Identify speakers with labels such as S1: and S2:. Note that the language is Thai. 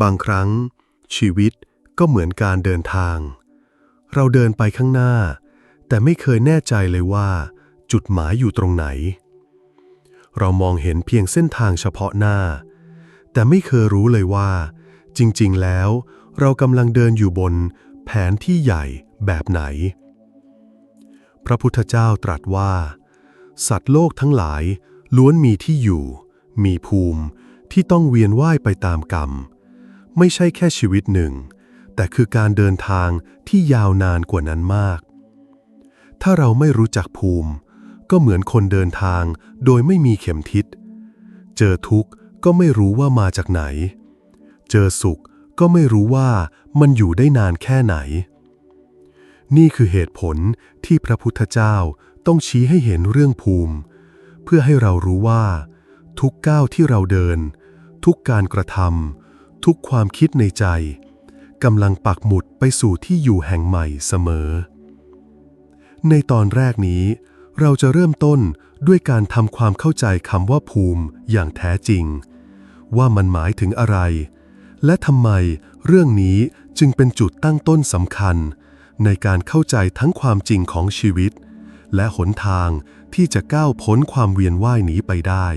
S1: บางครั้ง ชีวิตก็เหมือนการเดินทาง เราเดินไปข้างหน้า แต่ไม่เคยแน่ใจเลยว่า จุดหมายอยู่ตรงไหน เรามองเห็นเพียงเส้นทางเฉพาะหน้า แต่ไม่เคยรู้เลยว่า จริง ๆ แล้ว เรากำลังเดินอยู่บน แผนที่ใหญ่แบบไหน พระพุทธเจ้าตรัสว่า สัตว์โลกทั้งหลายล้วนมีที่อยู่ มีภูมิที่ต้องเวียนว่ายไปตามกรรม ไม่ใช่แค่ชีวิตหนึ่ง แต่คือการเดินทางที่ยาวนานกว่านั้นมาก ถ้าเราไม่รู้จักภูมิ ก็เหมือนคนเดินทางโดยไม่มีเข็มทิศ เจอทุกข์ก็ไม่รู้ว่ามาจากไหน เจอสุขก็ไม่รู้ว่ามันอยู่ได้นานแค่ไหน นี่คือเหตุผลที่พระพุทธเจ้าต้องชี้ให้เห็นเรื่องภูมิ เพื่อให้เรารู้ว่า ทุกก้าวที่เราเดิน ทุกการกระทำ ทุกความคิดในใจกำลังปักหมุดไปสู่ที่อยู่แห่งใหม่เสมอ ในตอนแรกนี้ เราจะเริ่มต้นด้วยการทำความเข้าใจคำว่าภูมิอย่างแท้จริง ว่ามันหมายถึงอะไร และทำไมเรื่องนี้จึงเป็นจุดตั้งต้นสำคัญ ในการเข้าใจทั้งความจริงของชีวิต และหนทางที่จะก้าวพ้นความเวียนว่ายนี้ไปได้